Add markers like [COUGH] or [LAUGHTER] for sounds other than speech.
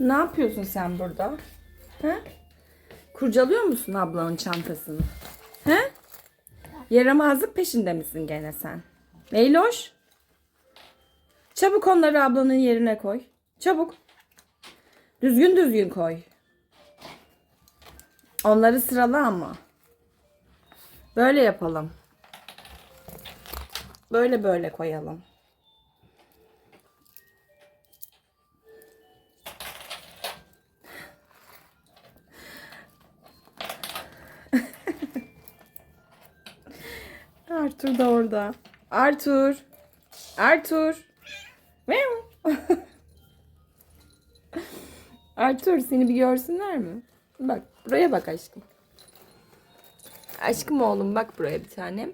Ne yapıyorsun sen burada? He? Kurcalıyor musun ablanın çantasını? He? Yaramazlık peşinde misin gene sen? Leyloş. Çabuk onları ablanın yerine koy. Çabuk. Düzgün düzgün koy. Onları sırala ama. Böyle yapalım. Böyle böyle koyalım. Arthur da orada. Arthur. Arthur. [LAUGHS] Arthur seni bir görsünler mi? Bak buraya bak aşkım. Aşkım oğlum bak buraya bir tanem.